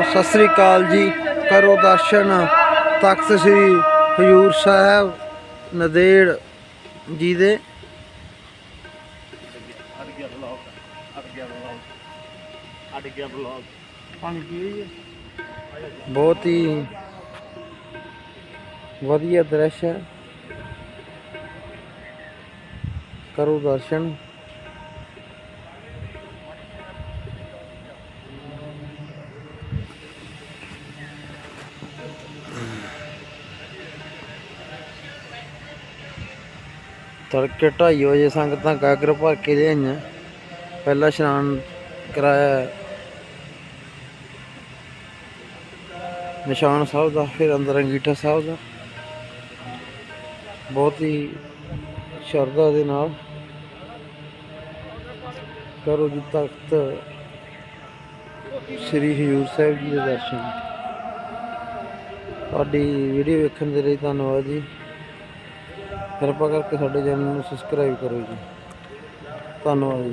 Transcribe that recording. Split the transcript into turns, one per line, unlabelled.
ਨਮਸਕਾਰ ਸਤਿ ਸ੍ਰੀ ਅਕਾਲ ਜੀ। ਕਰੋ ਦਰਸ਼ਨ। ਤਖਤ ਸ੍ਰੀ ਹਜੂਰ ਸਾਹਿਬ, ਨਦੇੜ ਜੀ ਦੇ। ਬਹੁਤ ਹੀ ਵਧੀਆ ਦ੍ਰਿਸ਼ ਹੈ। ਕਰੋ ਦਰਸ਼ਨ। ਤੜਕੇ 2:30 ਵਜੇ ਸੰਗਤਾਂ ਗਾਗਰ ਭਰ ਕੇ ਲਿਆਈਆਂ। ਪਹਿਲਾ ਇਸ਼ਨਾਨ ਕਰਾਇਆ। ਨਿਸ਼ਾਨ ਸਾਹਿਬ ਦਾ, ਫਿਰ ਅੰਦਰ ਅੰਗੀਠਾ ਸਾਹਿਬ ਦਾ। ਬਹੁਤ ਹੀ ਸ਼ਰਧਾ ਦੇ ਨਾਲ ਕਰੋ ਜੀ ਤਖਤ ਸ੍ਰੀ ਹਜੂਰ ਸਾਹਿਬ ਜੀ ਦੇ ਦਰਸ਼ਨ। ਤੁਹਾਡੀ ਵੀਡੀਓ ਵੇਖਣ ਦੇ ਲਈ ਧੰਨਵਾਦ ਜੀ। ਕਿਰਪਾ ਕਰਕੇ ਸਾਡੇ ਚੈਨਲ ਨੂੰ ਸਬਸਕ੍ਰਾਈਬ ਕਰੋ ਜੀ। ਧੰਨਵਾਦ ਜੀ।